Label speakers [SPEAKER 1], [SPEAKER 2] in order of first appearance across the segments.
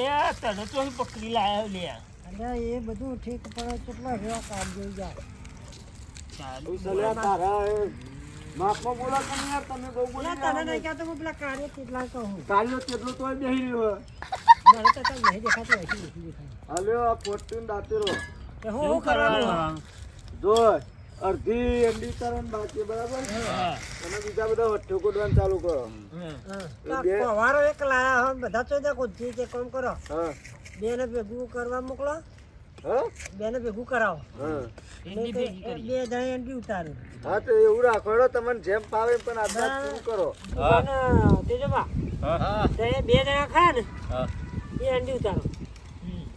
[SPEAKER 1] અલ્યા તને તો અહીં પકડી લાયો લે.
[SPEAKER 2] અલ્યા એ બધું ઠીક પડે કેટલા રેવા કામ જોઈ જાય
[SPEAKER 1] ચાલુ
[SPEAKER 3] સલ્યા તારા એ માપમાં બોલો યાર તમે બહુ બોલી
[SPEAKER 2] અલ્યા તને નહીં કહેતો હું પેલા કાર્ય કેટલા કહું.
[SPEAKER 3] કાલ્યો કેટલો તોય બેહી રહ્યો
[SPEAKER 2] મને તો તને નહીં દેખાતો નથી દેખાતું
[SPEAKER 3] હાલ્યો આ ફોર્ચ્યુન દાંતેરો
[SPEAKER 2] હું શું કરવાનું?
[SPEAKER 3] જો અડધી અંડી તારણ બાકી બરાબર?
[SPEAKER 1] હા.
[SPEAKER 3] અને બીજા બધા વઠ્ઠો કોડવાનું ચાલુ કરો.
[SPEAKER 2] પવારો એક લાયા હો બધા તો દે કોઈ જે કામ કરો.
[SPEAKER 3] બેને
[SPEAKER 2] બે ને ભેગું કરવા મોકલો.
[SPEAKER 3] હા?
[SPEAKER 2] બે ભેગું કરાવો.
[SPEAKER 3] હા.
[SPEAKER 1] એની
[SPEAKER 2] બે. જણા એન્ટ્રી ઉતારો.
[SPEAKER 3] હા તો એવું રાખો તમને જેમ ફાવે પણ પૂરું કરો?
[SPEAKER 2] અને તેજોબા
[SPEAKER 1] હા.
[SPEAKER 2] તો બે જણા ખાય ને એ ઉતારો.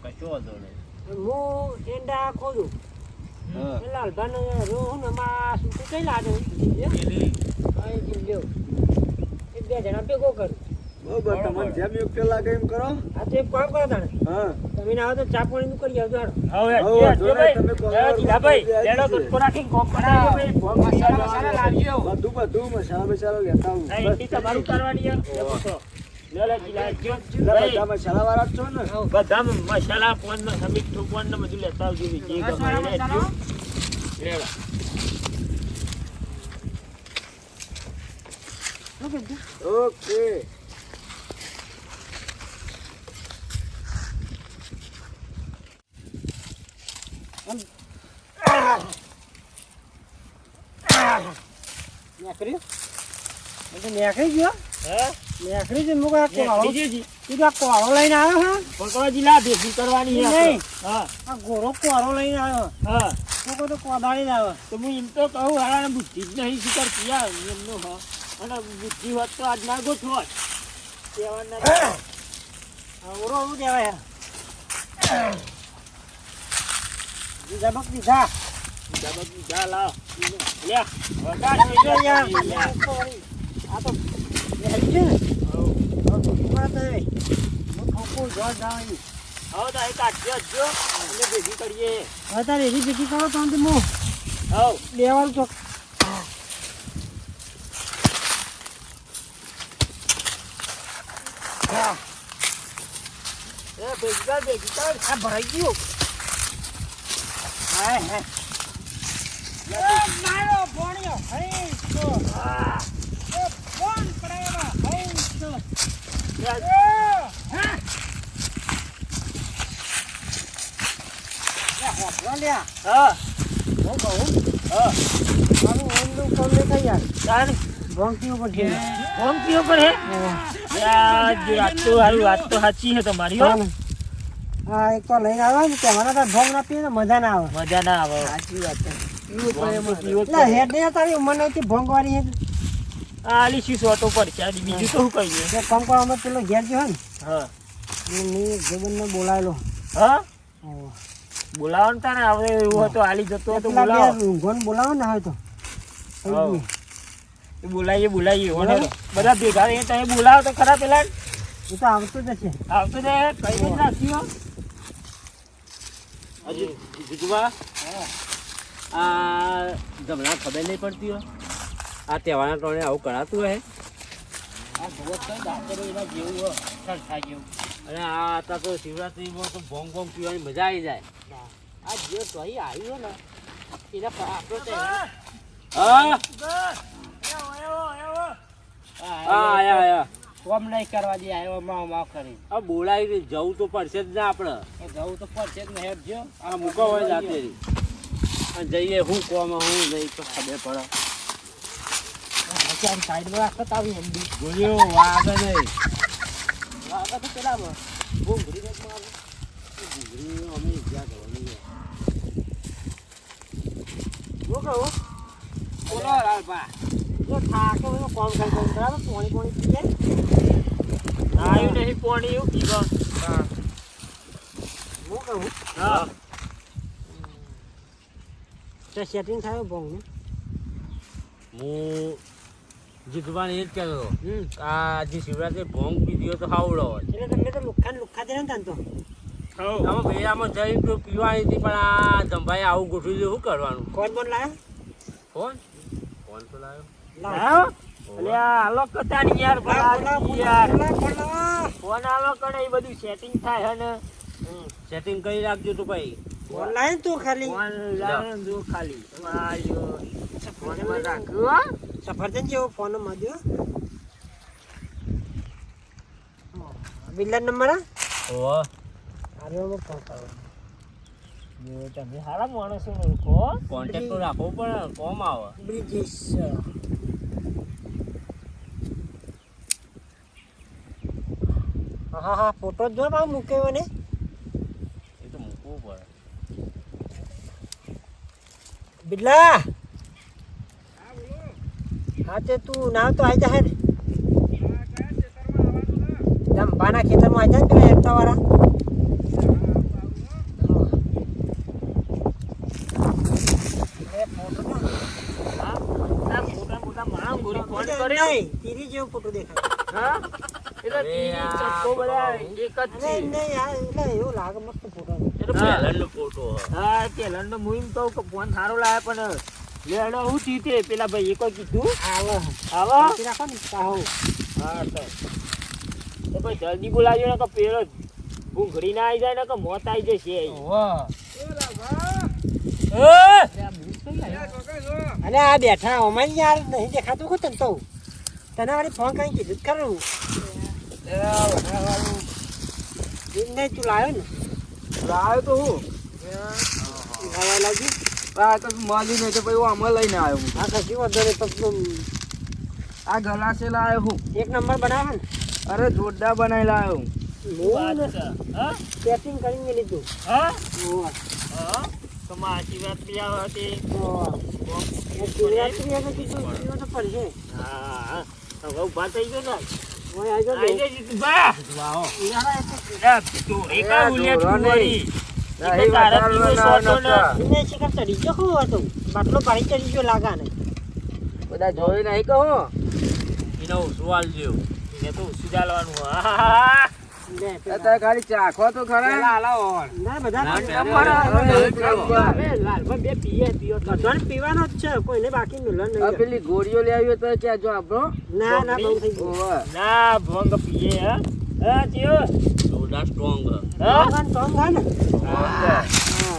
[SPEAKER 1] કશો વાંધો નહીં.
[SPEAKER 2] હું એંડા એ લાલભાને રોહું ને માં કઈ લાગે? બે જણા ભેગો કરું.
[SPEAKER 3] બરોબર તમને જેમ યોગ્ય લાગે એમ કરો.
[SPEAKER 2] આ તો એક કામ કરો તાણે?
[SPEAKER 3] હા.
[SPEAKER 2] તમે ના આવો તો ચા કરી આવજો.
[SPEAKER 1] હવે જે- ભાઈ,
[SPEAKER 3] તમે
[SPEAKER 1] લેડો કોક ભાઈ. ભોગ મસાલા બસાલા
[SPEAKER 3] બધું બધું મસાલા લેતા આવું.
[SPEAKER 1] તમારું કરવાની.
[SPEAKER 3] બધા છો ને
[SPEAKER 1] બધા મસાલા પોન ને મીઠું પોન ને બધું લેતા આવજો જે ગમે. લેવા.
[SPEAKER 3] ઓકે
[SPEAKER 2] નેકર્યું? નેકરી ગયો
[SPEAKER 1] હે?
[SPEAKER 2] નેકરી મુક કોળો
[SPEAKER 1] બીજી
[SPEAKER 2] તું કોળો લઈને આવ્યો હા?
[SPEAKER 1] પકડો જીલા, ભેગી કરવાની
[SPEAKER 2] નહીં.
[SPEAKER 1] હા.
[SPEAKER 2] આ ગોરો કોળો લઈને આવ્યો.
[SPEAKER 1] હા.
[SPEAKER 2] તું તો કોદાળી લાવ્યો
[SPEAKER 1] તો હું એમ તો કહું હારાને બુદ્ધિ જ નહીં શીખર પિયા એમનો હા. અને બુદ્ધિ હોત તો આજ ના ગોઠવત કહેવાના
[SPEAKER 2] ઓરો શું કહેવાય? બીજા બક દીધા
[SPEAKER 1] જબક બીજા લાવ. લે ગયો
[SPEAKER 2] યાર
[SPEAKER 1] યાર.
[SPEAKER 2] આ તો હેરી છે ને હવે બીજી વાત હવે હું ઠોકું જોર જવાની
[SPEAKER 1] હવે તો અહીં કાઢજો જ જો એટલે ભેગી
[SPEAKER 2] કરો તો હું હું
[SPEAKER 1] હવ
[SPEAKER 2] દેવાલ ચોક હા
[SPEAKER 1] ભેગી ભેગી કર
[SPEAKER 2] આ ભરાઈ ગયું હાય હાય મારો ભોણિયો હઈ તો
[SPEAKER 1] તમારી હો
[SPEAKER 2] એક તો લઈને આવે ને કહેવાના તાર ભોંગ ના પીએ મજા ના આવે
[SPEAKER 1] મજા ના આવે
[SPEAKER 2] સાચી વાત
[SPEAKER 1] તો.
[SPEAKER 2] હેડ ને તારી ઉંમર
[SPEAKER 1] આ આલી શીશ સોટો પર છે બીજું તો શું કહીએ?
[SPEAKER 2] જે કામ કરવા અમે પેલો ઘેર ગયો ને
[SPEAKER 1] હા.
[SPEAKER 2] મેં જબનને બોલાવેલો.
[SPEAKER 1] હા. બોલાવો ને તારે? આવે એવું હતો આલી જતો હોય તો
[SPEAKER 2] પેલા બે
[SPEAKER 1] બોલાવો.
[SPEAKER 2] રૂંઘોને બોલાવો ને હવે તો.
[SPEAKER 1] બોલાવીએ બોલાવીએ ઓને બધા ભેગા એ તમે બોલાવો તો ખરા પેલા.
[SPEAKER 2] એ તો આવતું જ છે
[SPEAKER 1] આવતો જ કઈ જ રાખ્યો
[SPEAKER 4] હજી જીજુબા? આ જમણા ખબર નહીં પડતી હોય આ તહેવારના ટોણે આવું કરાતું
[SPEAKER 1] હે
[SPEAKER 4] અને આ અત્યારે તો શિવરાત્રીમાં તો ભોંગ ભોંગ પીવાની મજા આવી જાય.
[SPEAKER 1] આ જે તોય આવ્યો ને એના આપણો
[SPEAKER 4] હા? આયા આયા.
[SPEAKER 1] કોમ નહીં કરવા દે આવ્યો માવ માવ કરી.
[SPEAKER 4] આ બોલાવી જવું તો પડશે જ ને આપણે.
[SPEAKER 1] જવું તો પડશે જ ને જો
[SPEAKER 4] આ મૂકો હોય જાતે અને જઈએ હું કોમ હું નહીં તો ખબર પડે.
[SPEAKER 1] ચાર સાઈડમાં રાખત આવી એમ બી
[SPEAKER 4] ગોળીઓ વાગે નહીં.
[SPEAKER 1] આગળ તો પેલા ઘૂંઘરી ને મારું
[SPEAKER 4] ઘૂઘરી અમે જ્યાં છે.
[SPEAKER 1] શું કહું?
[SPEAKER 4] બોલો લાલભા.
[SPEAKER 2] જો થાકે હોય કોમ કરી દઉં બરાબર પાણી પાણી પીએ.
[SPEAKER 1] આવ્યું નહીં પોણી એવું પીવા
[SPEAKER 2] હું કહું?
[SPEAKER 1] હા.
[SPEAKER 2] તો સેટિંગ થાય ભોંગનું
[SPEAKER 4] હું જીતવાને એ જ કહેતો આ જે શિવરાત્રી ભોંગ પીધી તો હાવડો હોય
[SPEAKER 2] એટલે તમે તો લુખ્ખા ને દે ને તાન તો.
[SPEAKER 4] આમાં ભેળામાં જઈ તો પીવાની હતી પણ આ જંભાઈ આવું ગોઠવી શું કરવાનું?
[SPEAKER 2] કોણ બોન લાયા?
[SPEAKER 4] કોણ? કોણ તો લાવ્યો
[SPEAKER 2] લાવ.
[SPEAKER 1] અલ્યા હાલો યાર
[SPEAKER 2] બોલા.
[SPEAKER 1] ફોન હાલો કરે એ બધું સેટિંગ થાય હે ને?
[SPEAKER 4] સેટિંગ કરી રાખજો તો ભાઈ.
[SPEAKER 2] બોલાય તું ખાલી?
[SPEAKER 1] જો ખાલી? ફોનમાં રાખ્યું.
[SPEAKER 2] સફરજન જેવો ફોન માર્યો બિલ્લા નંબર?
[SPEAKER 4] ઓહો.
[SPEAKER 2] અરે હવે ફોન કરો.
[SPEAKER 1] જો તમે હારા માણસો કો
[SPEAKER 4] કોન્ટેક્ટ તો રાખો પડે કોમ આવે.
[SPEAKER 2] બ્રિજેશ. હા હા ફોટો જો બા મૂક્યો ને
[SPEAKER 4] એ તો મૂકવું પડે.
[SPEAKER 2] બિલ્લા! હા તું ના તો આવી જા હે ને બાના ખેતરમાં આવી જા પેલા એકતા વાળા
[SPEAKER 1] મોટા મોટા માણસ ફોન કર્યો.
[SPEAKER 2] તીરી જેવો ફોટો દેખાય.
[SPEAKER 1] હા?
[SPEAKER 2] ફોટો.
[SPEAKER 4] હા
[SPEAKER 1] તે લંડન મુઈમ કહું કે ફોન સારો લાવે પણ લેડો હું થયું તે પેલા ભાઈ કોઈ કીધું?
[SPEAKER 2] આવે.
[SPEAKER 1] આવો.
[SPEAKER 2] રાખો ને કાહો
[SPEAKER 1] હા. તો. તો ભાઈ જલ્દી બોલાવજો ને કે પેલો ભૂંગળી ના આવી જાય ને કે મોત આવી જશે
[SPEAKER 2] અને આ બેઠા અમારી યાર નહીં દેખાતું કો તને તો તને વાળી ફોન કઈ કીધું ખરું. નહીં તું લાવ્યો ને?
[SPEAKER 3] લાવ્યો તો હું?
[SPEAKER 2] લાગી.
[SPEAKER 3] આ તો માલી નહીં તો પછી આમાં લઈને આવ્યો હું
[SPEAKER 2] હા કશી વાંધો નહીં પણ
[SPEAKER 3] આ ગલાસે લાવ્યો હું.
[SPEAKER 2] એક નંબર બનાવે ને?
[SPEAKER 3] અરે જોરદાર બનાવી લાવ્યો હું.
[SPEAKER 2] હું ને
[SPEAKER 1] હા?
[SPEAKER 2] સેટિંગ કરીને લીધું.
[SPEAKER 1] હા? તો માં આશીર્વાદ બી આવે તે
[SPEAKER 2] ઓવા. એ શિવરાત્રી એને કીધું શિવ તો પડશે
[SPEAKER 1] હા હા. ઊભા થઈ ગયો ને. આવી બા એ ઉલ્યા
[SPEAKER 2] બાટલો ભારી ચડી ગયો લાગા ને
[SPEAKER 3] બધા જોઈ નહીં કહો
[SPEAKER 4] એને ઉસવાલ જેવું
[SPEAKER 1] એને તો ઉસી ચાલવાનું હા.
[SPEAKER 3] અત્યારે ખાલી ચાખો તો ખરા.
[SPEAKER 2] ના બધા બે પીએ પીઓ. પીવાનો જ છે. કોઈને બાકી મિલન નહીં.
[SPEAKER 3] પેલી ગોળીઓ લઈ આવ્યો તો ક્યાં જો આપણો
[SPEAKER 2] ના ના બહુ થઈ ગયો.
[SPEAKER 1] ના ભંગ પીએ હા. હા
[SPEAKER 4] જોરદાર સ્ટ્રોંગ
[SPEAKER 1] હા
[SPEAKER 2] ટોંગ ટોંગ હા ને? હા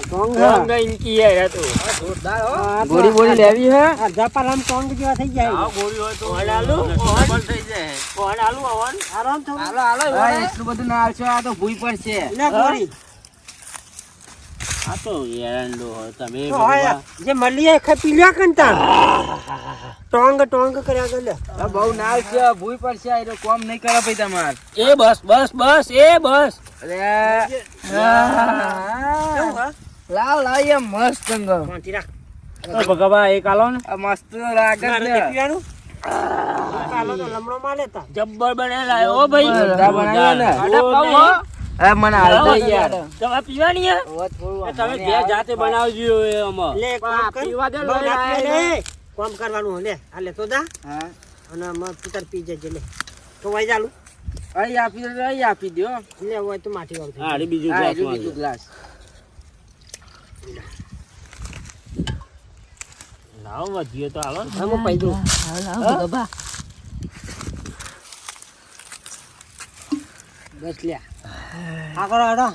[SPEAKER 2] ટોંગ
[SPEAKER 1] ભંગ ઇનકી હે રે તું
[SPEAKER 2] હા, તો
[SPEAKER 3] ગોળી બોળી લેવી હે?
[SPEAKER 2] અડધા પાલામ ટોંગ જેવા થઈ જાય
[SPEAKER 4] આ ગોળી હોય તો
[SPEAKER 1] ઓન આલુ.
[SPEAKER 4] ડબલ થઈ જાય.
[SPEAKER 1] કોણ આલુ આવન
[SPEAKER 2] આરામ થોડું.
[SPEAKER 3] હા, એટલું બધું ના આવશે આ તો ભૂઈ પડશે.
[SPEAKER 2] લે ગોળી.
[SPEAKER 4] આ તો એરંડો હોય તમે
[SPEAKER 2] જે મળી જાય પી લ્યા કન ટોંગ ટોંગ કર્યા કર.
[SPEAKER 3] આ બહુ ના આવશે ભૂઈ પડશે આ એનો કોમ નહીં કરે ભાઈ તમાર.
[SPEAKER 1] એ બસ બસ બસ એ બસ.
[SPEAKER 3] અરે લાવ લાવ એ મસ્ત અંગ
[SPEAKER 2] શાંતિ રાખ.
[SPEAKER 4] ભગવા એક આલો ને.
[SPEAKER 3] મસ્ત લાગે છે.
[SPEAKER 2] પીવાનું? કાલો તો લમણો માં લેતા
[SPEAKER 1] જબ્બર બનેલા ઓ ભાઈ.
[SPEAKER 3] બનાવ્યા ને. અરે મને હાલ યાર
[SPEAKER 1] તમે પીવાની
[SPEAKER 4] તમે ઘેર જાતે બનાવજો આમાં
[SPEAKER 2] લે
[SPEAKER 1] પીવા દે,
[SPEAKER 2] લે. કામ કરવાનું લે આ લે તો દા
[SPEAKER 3] હા
[SPEAKER 2] અને મત પિતર પી જજે લે તો વાઈ જાલું
[SPEAKER 3] અહીં આપી દો અહીં આપી દો
[SPEAKER 2] લે હોય તો માટી વાળું
[SPEAKER 4] હા હારી બીજું ગ્લાસ
[SPEAKER 3] બીજું ગ્લાસ
[SPEAKER 1] લાવ વધીએ તો હાલો
[SPEAKER 2] જાય. હું લાવ દઉં બસ લ્યા આ કરો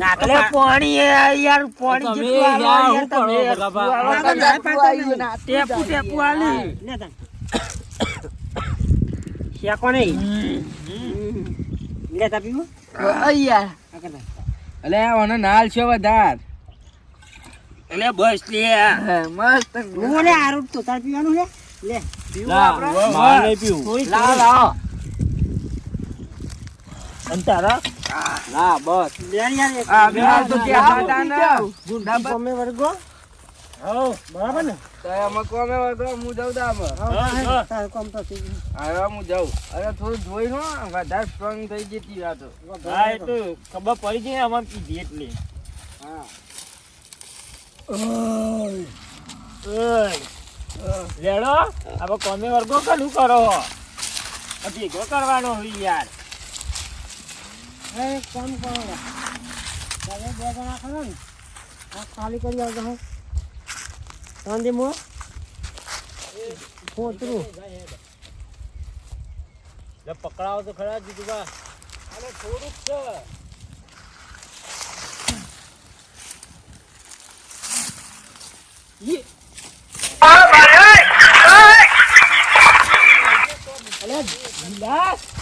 [SPEAKER 1] નાકલે પાણી યાર પાણી જેટલું
[SPEAKER 4] યાર
[SPEAKER 1] આલો
[SPEAKER 4] શું કરો
[SPEAKER 1] યાર
[SPEAKER 4] ભગવા?
[SPEAKER 1] તમે
[SPEAKER 3] આ તો જાતું આવ્યું ને.
[SPEAKER 1] ટેપુ ટેપુ આલી
[SPEAKER 2] શેકો નહીં લે પીવું
[SPEAKER 3] યાર
[SPEAKER 2] આ કર દે.
[SPEAKER 3] અલે ઓનો નાલ છે વધાર
[SPEAKER 1] એટલે બસ લે
[SPEAKER 3] મસ્ત
[SPEAKER 2] હું ને આરું તો તાર પીવાનું લે લે
[SPEAKER 4] મારે પીવું
[SPEAKER 3] લાવ લાવ
[SPEAKER 1] અંતારા
[SPEAKER 3] ના બસ. આ બિહાર તો કે હતા ને?
[SPEAKER 2] ગુંડા તમે વર્ગો? હો બરાબર ને?
[SPEAKER 3] તો એમાં કોમે વર્ગો હું જાઉં દામ
[SPEAKER 1] હા, હા.
[SPEAKER 2] કોમ તો થઈ
[SPEAKER 3] હું જાઉં. અરે થોડું જોઈ નો વધારે સ્ટ્રોંગ થઈ જતી આ તો
[SPEAKER 1] હા એ તો ખબર પડી જાય અમાર પીધી એટલે
[SPEAKER 3] હા.
[SPEAKER 1] ઓય. લેડો હવે કોમે વર્ગો કલું કરો આ ભેગો કરવાનો હોય યાર.
[SPEAKER 2] એક કામ કરો લે. તમે બે જણા ખરો ને આ ખાલી કરી આવજો હો ત્રણ દી મો પોતરું
[SPEAKER 4] લે પકડાવો તો ખરા જીતુભા
[SPEAKER 1] અને થોડુંક છે ઈ. અલે વિલાસ અલે ભેગી કરતા ભેગી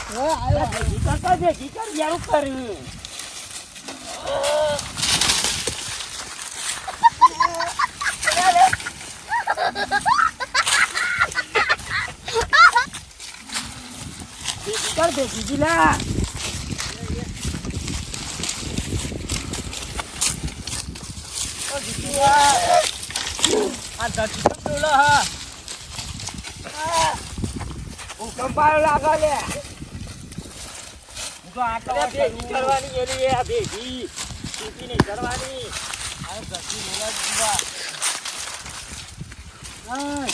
[SPEAKER 1] કર વિલાસ ઓ આ ધરતી તો ડોલો હા લાગે લે હું તો આટલો ભેગી કરવાની એની આ ભેગી ચૂંટી નહીં કરવાની આ ધરતી ડોલા જીવા હા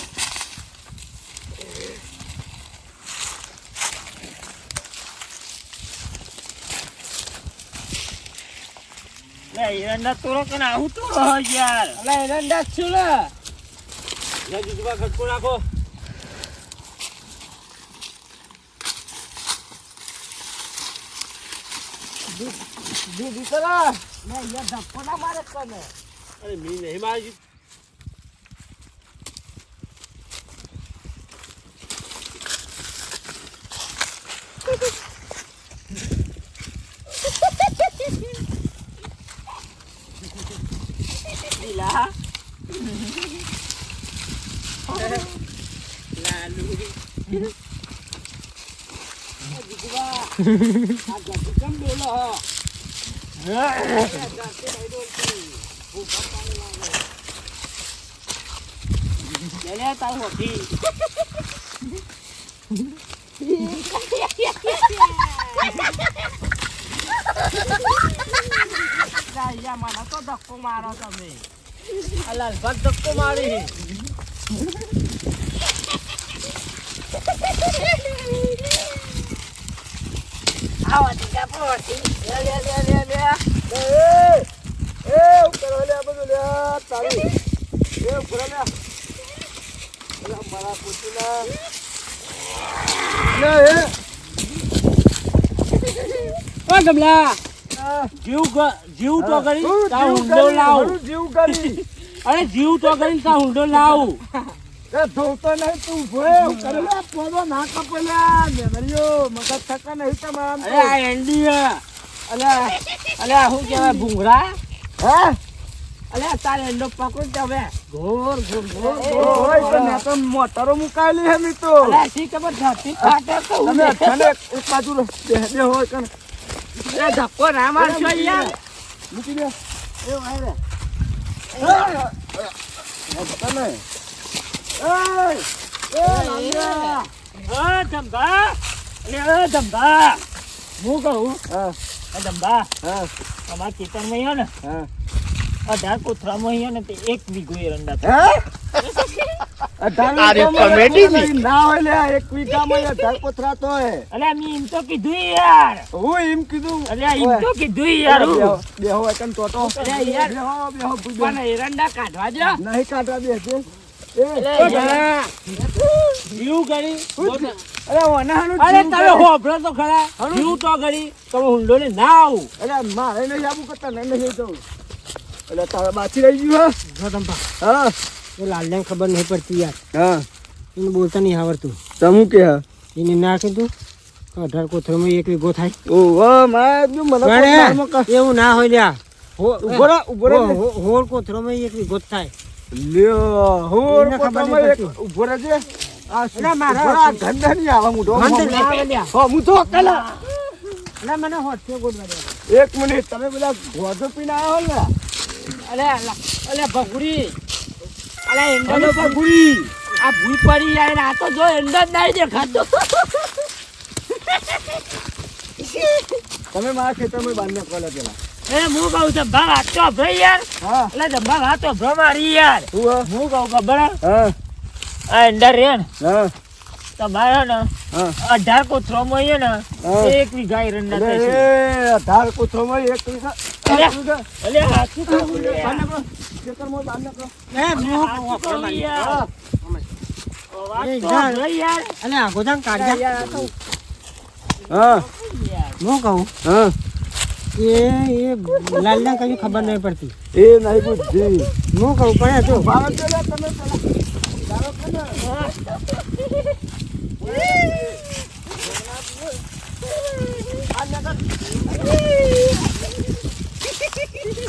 [SPEAKER 1] લે એરંડા તોરો કે આવું તો યાર
[SPEAKER 2] અલે એરંડા જ છું ને
[SPEAKER 4] લે જીતુભા ખટકો નાખો
[SPEAKER 2] દીદી કરો ને અહીંયા ધક્કો ના મારે તને.
[SPEAKER 4] અરે મી નહીં મારી જીત
[SPEAKER 1] લીલા.
[SPEAKER 2] આ ગધી કેમ બોલો હો
[SPEAKER 1] લે લે તાર હોતી
[SPEAKER 2] અહીંયા મને તો. ધક્કો મારો તમે
[SPEAKER 4] આ લાલભાગ ધક્કો મારી
[SPEAKER 2] આવો
[SPEAKER 1] ગમલા જીવ જીવ તો કરી તા હુંડો લાવ.
[SPEAKER 3] જીવ કરી.
[SPEAKER 1] અરે જીવ તો કરી તા હુંડો લાવ.
[SPEAKER 3] એ ધોતો નહીં તું ભોય હું કરે. લે પોદો ના કપે લે મેમરીઓ મગજ થકા નહીં તમારા
[SPEAKER 1] અરે આ એન્ડી હે. અલે અલે શું કહેવાય ભૂંગળા?
[SPEAKER 3] હે?
[SPEAKER 1] અલે તારે એન્ડો પકડ તમે ઘોર ઘોર ઘોર
[SPEAKER 3] ઓય તો ને તો મોટરો મુકાયેલી હે મી તો.
[SPEAKER 1] અલે શી ખબર ધરતી ફાટે તો
[SPEAKER 3] તમે અઠાને એક બાજુ બે બે હોય કણ.
[SPEAKER 1] અરે ધક્કો ના મારશો યાર.
[SPEAKER 3] મૂકી દે.
[SPEAKER 2] એ ભાઈ રે
[SPEAKER 3] તમે
[SPEAKER 1] હું કહું ધંભા અમારા માં અહીંયા ને
[SPEAKER 3] હા
[SPEAKER 1] અઢાર કોથરામાં અહીંયા ને તે એક વીઘો એરંડા
[SPEAKER 3] ના
[SPEAKER 1] મેં એરંડા કાઢવા જો
[SPEAKER 3] નહીં કાઢવા
[SPEAKER 1] યાર. જીવ કરી
[SPEAKER 3] અરે વનાહાનું
[SPEAKER 1] અરે તમે હોભળો તો ખરા. જીવ તો કરી તમે હુંડો ને ના આવું.
[SPEAKER 3] અરે મારે નહીં આવું કરતા નહીં નહીં જવું એટલે તારે બાચી રહી ગયું હા? હા.
[SPEAKER 2] એ લાલને ખબર નહીં પડતી યાર.
[SPEAKER 3] હા.
[SPEAKER 2] એને બોલતા નહીં આવડતું.
[SPEAKER 3] તમું કે હા?
[SPEAKER 2] એને ના કીધું તો અઢાર કોથળમાં એક વીઘો થાય.
[SPEAKER 3] ઓ મારે મને કોઈ
[SPEAKER 2] પણ
[SPEAKER 3] મારમાં કા-
[SPEAKER 2] એવું ના હોય લ્યા. હો-
[SPEAKER 3] ઊભો રહો, ઊભો રહો. ને.
[SPEAKER 2] હો- હોળ કોથળમાં એક વીઘો થાય.
[SPEAKER 3] લ્યો હું પોતામાં એક. ઊભો રહેજે. આ?
[SPEAKER 2] અરે મારા-
[SPEAKER 3] ગંધ નહીં આવે
[SPEAKER 2] ના આવે લ્યા.
[SPEAKER 3] હા, હું તો કલા
[SPEAKER 2] ના મને દે
[SPEAKER 3] એક મિનિટ તમે બધા ગોધો પીને આવ્યો ને.
[SPEAKER 1] અલા, ભગુડી. અલે એંડો
[SPEAKER 3] ભગુડી.
[SPEAKER 1] આ ભૂલ પડી જાય ને આ તો જો એંડો જ નહીં દેખાતો.
[SPEAKER 3] તમે મારા ખેતરમાં બાંધને કોલે પેલા.
[SPEAKER 1] એ હું કહું છું ભા વાત તો ભાઈ યાર.
[SPEAKER 3] હા.
[SPEAKER 1] એટલે જબ્બા વાત તો ભ્રો યાર
[SPEAKER 3] હું?
[SPEAKER 1] કહું ખબર હે?
[SPEAKER 3] હા.
[SPEAKER 1] આ એંડા રે ને
[SPEAKER 3] હા.
[SPEAKER 1] તમારે ને
[SPEAKER 3] હા.
[SPEAKER 1] અઢાર કોથરોમાં છે ને એક વીઘા
[SPEAKER 3] અઢાર કોથળમાં એક એક વીઘા.
[SPEAKER 1] અલે કહું
[SPEAKER 2] એ
[SPEAKER 1] હાચું કહું યાર. તો
[SPEAKER 2] ના.
[SPEAKER 1] યાર.
[SPEAKER 2] અને આ ગોદામ
[SPEAKER 1] આ તો
[SPEAKER 3] હા.
[SPEAKER 2] હું. કહું
[SPEAKER 3] હા.
[SPEAKER 2] એ એ લાલને કઈ ખબર નહીં પડતી.
[SPEAKER 3] એ નહીં બુદ્ધિ.
[SPEAKER 2] હું કહું
[SPEAKER 3] ભાવે તો.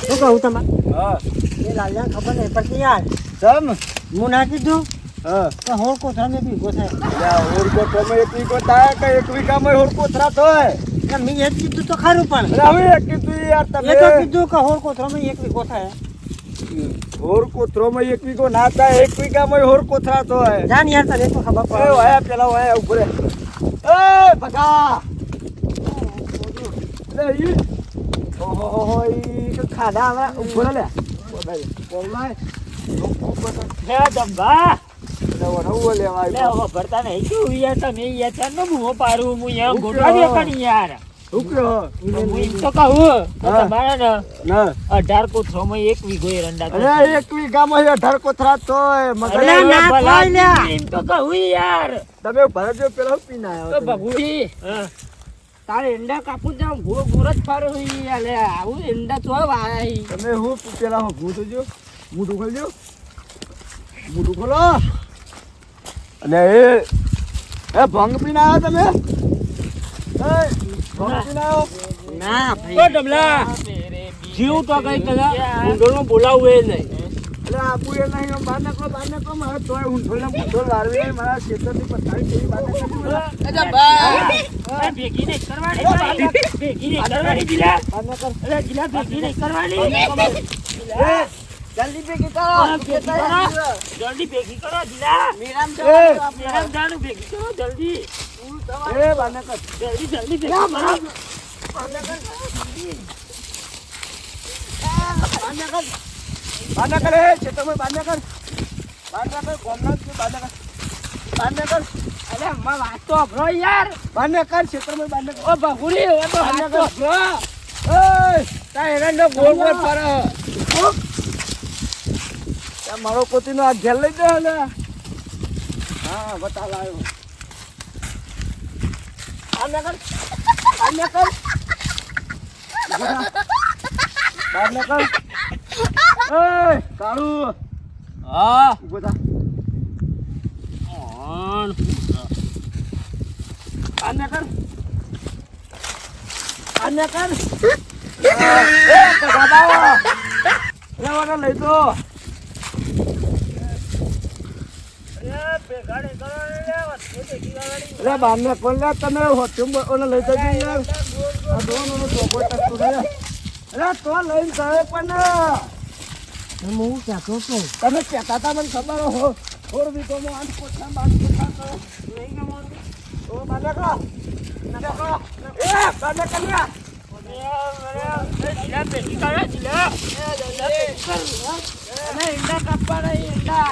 [SPEAKER 2] શું કહું તમારે?
[SPEAKER 3] હા.
[SPEAKER 2] એ લાલને ખબર નહીં પડતી યાર.
[SPEAKER 3] સમ
[SPEAKER 2] હું ના કીધું?
[SPEAKER 3] હા.
[SPEAKER 2] તો હોળ કોથળા બી ગો થાય.
[SPEAKER 3] ઓરકો તમે એક વીકો થાય કે એક વીકામાં હોળકો થરા થાય?
[SPEAKER 2] એટલે મેં એક કીધું તો ખરું પણ.
[SPEAKER 3] હવે એક કીધું યાર
[SPEAKER 2] એ તો
[SPEAKER 3] તમે
[SPEAKER 2] કીધું કે હોળ કોથળામાં એક વીઘો થાય.
[SPEAKER 3] ઓરકો થ્રોમાં એક વીકો ના થાય એક વીઘા માં હોર કોથરા તો હે
[SPEAKER 2] જાન યાર તને તો ખબર પડે
[SPEAKER 3] ઓય આયા પેલા વાયા ઉપર એ ભગા. લે ઈ. ઓય ખાડા આવે ઉપર લે. બોલાય.
[SPEAKER 1] હે ડબ્બા
[SPEAKER 3] લેવા આવ્યો
[SPEAKER 1] ભરતા યાર તમે યાર હું યાર ગોઠવા દે યાર એક વીઘો
[SPEAKER 3] અઢાર કોથરા તોય.
[SPEAKER 1] તો યાર.
[SPEAKER 3] તમે ભરજો પેલા હું પીને આવ્યો
[SPEAKER 1] ભગુડી તારે એંડા કાપું જાવ ભૂરો ભૂરો જ ફારો લે આવું એંડા તો વાયા
[SPEAKER 3] તમે હું પેલા હું ભૂત જો મોઢું ખોલજો? મોઢું ખોલો. અને એ એ ભંગ પીને આવ્યા તમે?
[SPEAKER 2] ના
[SPEAKER 4] ઓ
[SPEAKER 2] ભાઈ
[SPEAKER 4] ડબલા જીવ તો કઈ કદા ઊંડોળમાં બોલાવવું એ નહીં.
[SPEAKER 3] એટલે આપું એ નહીં બહાર નાખો બહાર નાખો મારે તોય ઊંધોને મૂંધો લારવી નહીં, મારા ખેતરથી પથારી જેવી બહાર નાખી
[SPEAKER 1] ભેગી નહીં કરવાની ભેગી નહીં કરવાની જીલા. અરે ભેગી નહીં કરવાની.
[SPEAKER 3] એ, જલ્દી ભેગી કરો.
[SPEAKER 1] હા, ભેગી કરો. જલ્દી ભેગી કરો મેરામ
[SPEAKER 3] એ,
[SPEAKER 1] મેડમ જાનું ભેગી કરો જલ્દી.
[SPEAKER 3] એ, બહાર નાખો.
[SPEAKER 1] જલ્દી જલ્દી ભેગી કરો.
[SPEAKER 3] બહાર નાખો રે, ખેતરમાં બહાર નાખો. બહાર નાખો, ગોમના જ છે, બહાર. બહાર નાખો.
[SPEAKER 1] અરે અમાર વાત તો સાંભળો યાર.
[SPEAKER 3] બહાર ખેતરમાં બહાર નાખો.
[SPEAKER 1] ઓ ભગુડી, હવે તો તો સાંભળો.
[SPEAKER 3] ઓય,
[SPEAKER 1] તાર એરંડો ગોળ ગોળ ફરે.
[SPEAKER 3] આ મારો પોતીનો આ ઘેર લઈ જાઓ ને હા, બતા લાવ્યો. બહાર નાખો. ઓય, કાળુ,
[SPEAKER 4] હા
[SPEAKER 3] થા.
[SPEAKER 4] કોણ?
[SPEAKER 3] બહાર નાખો. બહાર નાખો. એ. લઈ દો. અરે બાર ને કોણ લે? તમે હોટલ ઓને લઈ જજો યાર આ દોનો નો ચોકો ટકતો છે અરે તો લઈને ગયો પણ
[SPEAKER 2] હું કહેતો હતો.
[SPEAKER 3] તમે કહેતા હતા મને ખબર હો. આઠ કોઠા બાર કોઠા તો એ
[SPEAKER 1] ઈંડા કાપવાના, ઈંડા.